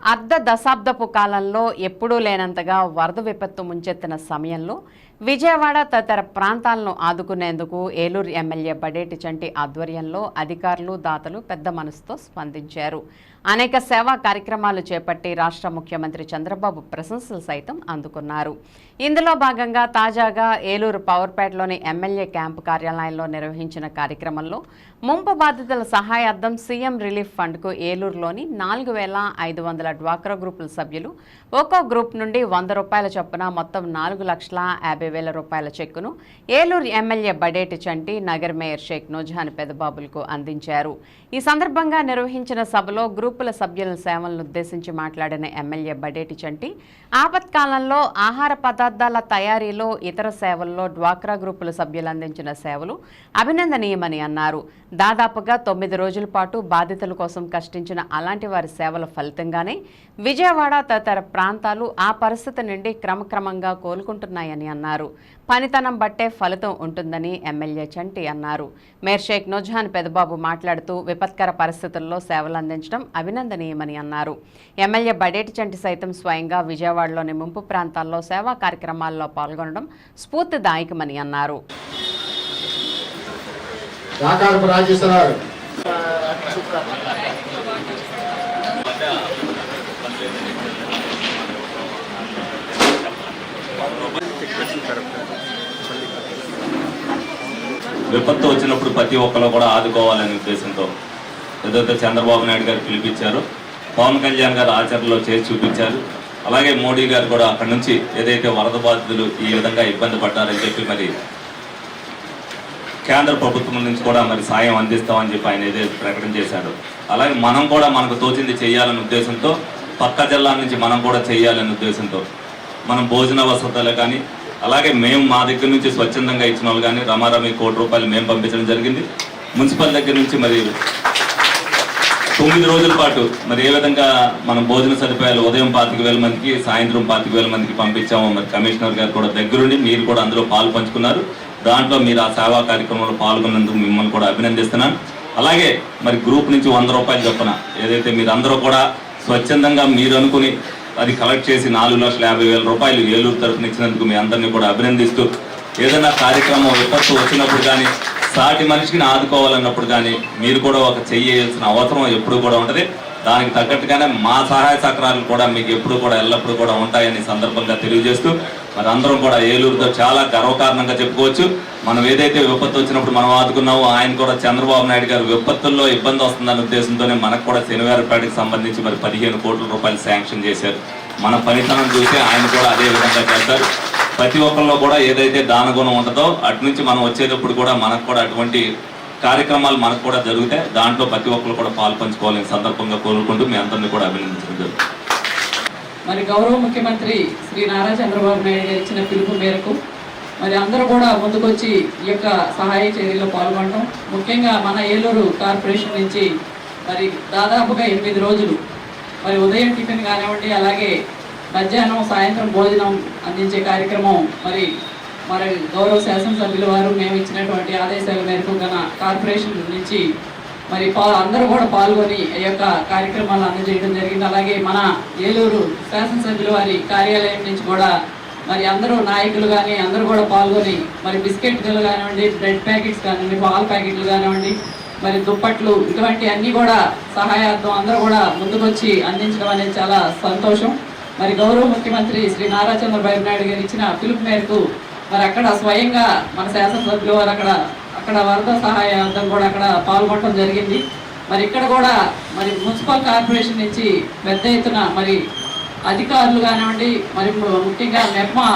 అర్ధ దశాబ్దపు కాలంలో ఎప్పుడూ లేనంతగా వరద విపత్తు ముంచెత్తిన సమయంలో విజయవాడ తదితర ప్రాంతాలను ఆదుకునేందుకు ఏలూరు ఎమ్మెల్యే బడేటి చంటి ఆధ్వర్యంలో అధికారులు దాతలు పెద్ద మనసుతో స్పందించారు. అనేక సేవా కార్యక్రమాలు చేపట్టి రాష్ట్ర ముఖ్యమంత్రి చంద్రబాబు ప్రశంసలు సైతం అందుకున్నారు. ఇందులో భాగంగా తాజాగా ఏలూరు పవర్పేటలోని ఎమ్మెల్యే క్యాంపు కార్యాలయంలో నిర్వహించిన కార్యక్రమంలో ముంపు బాధితుల సహాయార్థం సీఎం రిలీఫ్ ఫండ్కు ఏలూరులోని నాలుగు వేల ఐదు వందల డ్వాక్రా గ్రూపుల సభ్యులు ఒక్కో గ్రూప్ నుండి వంద రూపాయల చొప్పున మొత్తం నాలుగు లక్షల యాభై వేల రూపాయల చెక్కును ఏలూరు ఎమ్మెల్యే బడేటి చంటి నగర్ మేయర్ షేక్ నుజాన్ పెదబాబులకు అందించారు. ఈ సందర్భంగా నిర్వహించిన సభలో గ్రూప్ గ్రూపుల సభ్యుల సేవలను ఉద్దేశించి మాట్లాడిన ఎమ్మెల్యే బడేటి చంటి ఆపత్కాలంలో ఆహార పదార్థాల తయారీలో ఇతర సేవల్లో డ్వాక్రా గ్రూపుల సభ్యులు అందించిన సేవలు అభినందనీయమని అన్నారు. దాదాపుగా తొమ్మిది రోజుల పాటు బాధితుల కోసం కష్టించిన అలాంటి వారి సేవల ఫలితంగానే విజయవాడ తదితర ప్రాంతాలు ఆ పరిస్థితి నుండి క్రమక్రమంగా కోలుకుంటున్నాయని అన్నారు. పనితనం బట్టే ఫలితం ఉంటుందని ఎమ్మెల్యే చంటి అన్నారు. మేర్ షేక్ నుజాన్ పెదబాబు మాట్లాడుతూ విపత్కర పరిస్థితుల్లో సేవలు అందించడం అభినందనీయమని అన్నారు. ఎమ్మెల్యే బడేటి చంటి సైతం స్వయంగా విజయవాడలోని ముంపు ప్రాంతాల్లో సేవా కార్యక్రమాల్లో పాల్గొనడం స్ఫూర్తిదాయకమని అన్నారు. రాకారపు రాజేశ్వరరావు. విపత్తు వచ్చినప్పుడు ప్రతి ఒక్కరు కూడా ఆదుకోవాలనే ఉద్దేశంతో ఏదైతే చంద్రబాబు నాయుడు గారు పిలిపించారో పవన్ కళ్యాణ్ గారు ఆచరణలో చేసి చూపించారు. అలాగే మోడీ గారు కూడా అక్కడి నుంచి ఏదైతే వరద బాధితులు ఈ విధంగా ఇబ్బంది పడ్డారని చెప్పి మరి కేంద్ర ప్రభుత్వం నుంచి కూడా మరి సాయం అందిస్తామని చెప్పి ఆయన ఏదో ప్రకటన చేశాడు. అలాగే మనం కూడా మనకు తోచింది చేయాలనే ఉద్దేశంతో పక్క జిల్లా నుంచి మనం కూడా చేయాలనే ఉద్దేశంతో మనం భోజన వసతులు కానీ అలాగే మేము మా దగ్గర నుంచి స్వచ్ఛందంగా ఇచ్చిన వాళ్ళు కానీ రమారమి కోటి రూపాయలు మేము పంపించడం జరిగింది. మున్సిపల్ దగ్గర నుంచి మరి తొమ్మిది రోజుల పాటు మరి ఏ విధంగా మనం భోజన సదుపాయాలు ఉదయం పాతిక వేల మందికి సాయంత్రం పాతిక వేల మందికి పంపించాము మరి కమిషనర్ గారు కూడా దగ్గరుండి మీరు కూడా అందులో పాలు పంచుకున్నారు. దాంట్లో మీరు ఆ సేవా కార్యక్రమంలో పాల్గొన్నందుకు మిమ్మల్ని కూడా అభినందిస్తున్నాను. అలాగే మరి గ్రూప్ నుంచి వంద రూపాయలు చొప్పున ఏదైతే మీరు అందరూ కూడా స్వచ్ఛందంగా మీరు అనుకుని అది కలెక్ట్ చేసి నాలుగు లక్షల యాభై వేల రూపాయలు ఏలూరు తరఫున ఇచ్చినందుకు మీ అందరినీ కూడా అభినందిస్తూ ఏదైనా కార్యక్రమం విపత్తు వచ్చినప్పుడు కానీ సాటి మనిషిని ఆదుకోవాలన్నప్పుడు కానీ మీరు కూడా ఒక చెయ్యాల్సిన అవసరం ఎప్పుడు కూడా ఉంటుంది. దానికి తగ్గట్టుగానే మా సహాయ సహకారాలు కూడా మీకు ఎప్పుడు కూడా ఎల్లప్పుడూ కూడా ఉంటాయని సందర్భంగా తెలియజేస్తూ మరి అందరం కూడా ఏలూరుతో చాలా గర్వకారణంగా చెప్పుకోవచ్చు. మనం ఏదైతే విపత్తు వచ్చినప్పుడు మనం ఆదుకున్నామో ఆయన కూడా చంద్రబాబు నాయుడు గారు విపత్తుల్లో ఇబ్బంది వస్తుందనే ఉద్దేశంతోనే మనకు కూడా శనివారపేటకి సంబంధించి మరి పదిహేను కోట్ల రూపాయలు శాంక్షన్ చేశారు. మన ఫలితాలను చూసి ఆయన కూడా అదే విధంగా చేస్తారు. ప్రతి ఒక్కరిలో కూడా ఏదైతే దానగుణం ఉంటుందో అటు నుంచి మనం వచ్చేటప్పుడు కూడా మనకు కూడా అటువంటి కార్యక్రమాలు మనకు కూడా జరుగుతాయి. దాంట్లో ప్రతి ఒక్కరు కూడా పాల్పంచుకోవాలని సందర్భంగా కోరుకుంటూ మీ అందరినీ కూడా అభినందించడం జరుగుతుంది. మరి గౌరవ ముఖ్యమంత్రి శ్రీ నారా చంద్రబాబు నాయుడు గారు ఇచ్చిన పిలుపు మేరకు మరి అందరూ కూడా ముందుకొచ్చి ఈ యొక్క సహాయ చర్యల్లో పాల్గొనడం ముఖ్యంగా మన ఏలూరు కార్పొరేషన్ నుంచి మరి దాదాపుగా ఎనిమిది రోజులు మరి ఉదయం టిఫిన్ కానివ్వండి అలాగే మధ్యాహ్నం సాయంత్రం భోజనం అందించే కార్యక్రమం మరి మరి గౌరవ శాసనసభ్యుల వారు మేము ఇచ్చినటువంటి ఆదేశాల మేరకు గన కార్పొరేషన్ నుంచి మరి అందరూ కూడా పాల్గొని ఈ యొక్క కార్యక్రమాలు అందజేయడం జరిగింది. అలాగే మన ఏలూరు శాసనసభ్యుల వారి కార్యాలయం నుంచి కూడా మరి అందరూ నాయకులు కానీ అందరూ కూడా పాల్గొని మరి బిస్కెట్లు కానివ్వండి బ్రెడ్ ప్యాకెట్స్ కానివ్వండి పాల ప్యాకెట్లు కానివ్వండి మరి దుప్పట్లు ఇటువంటి అన్నీ కూడా సహాయార్థం అందరూ కూడా ముందుకొచ్చి అందించడం అనేది చాలా సంతోషం. మరి గౌరవ ముఖ్యమంత్రి శ్రీ నారా చంద్రబాబు నాయుడు గారు ఇచ్చిన పిలుపు మేరకు మరి అక్కడ స్వయంగా మన శాసనసభ్యులు వారు అక్కడ అక్కడ వరద సహాయార్థం కూడా అక్కడ పాల్గొనడం జరిగింది. మరి ఇక్కడ కూడా మరి మున్సిపల్ కార్పొరేషన్ నుంచి పెద్ద ఎత్తున మరి అధికారులు కానివ్వండి మరి ముఖ్యంగా మెప్మా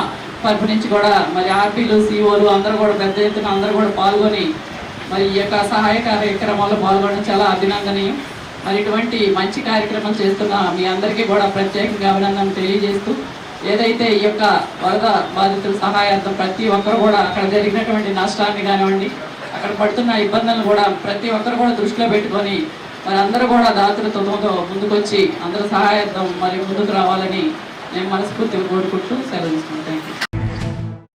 తరపు నుంచి కూడా మరి ఆర్పీలు సిఓలు అందరూ కూడా పెద్ద ఎత్తున అందరూ కూడా పాల్గొని మరి ఈ యొక్క సహాయ కార్యక్రమాల్లో పాల్గొనడం చాలా అభినందనీయం. మరి ఇటువంటి మంచి కార్యక్రమం చేస్తున్న మీ అందరికీ కూడా ప్రత్యేకంగా అభినందన తెలియజేస్తూ ఏదైతే ఈ యొక్క వరద బాధితుల సహాయార్థం ప్రతి ఒక్కరు కూడా అక్కడ జరిగినటువంటి నష్టాన్ని కానివ్వండి అక్కడ పడుతున్న ఇబ్బందులను కూడా ప్రతి ఒక్కరు కూడా దృష్టిలో పెట్టుకొని మరి అందరూ కూడా దాతలతో ముందుకొచ్చి అందరూ సహాయార్థం మరి ముందుకు రావాలని నేను మనస్ఫూర్తిగా కోరుకుంటూ సెలవు తీసుకుంటాను.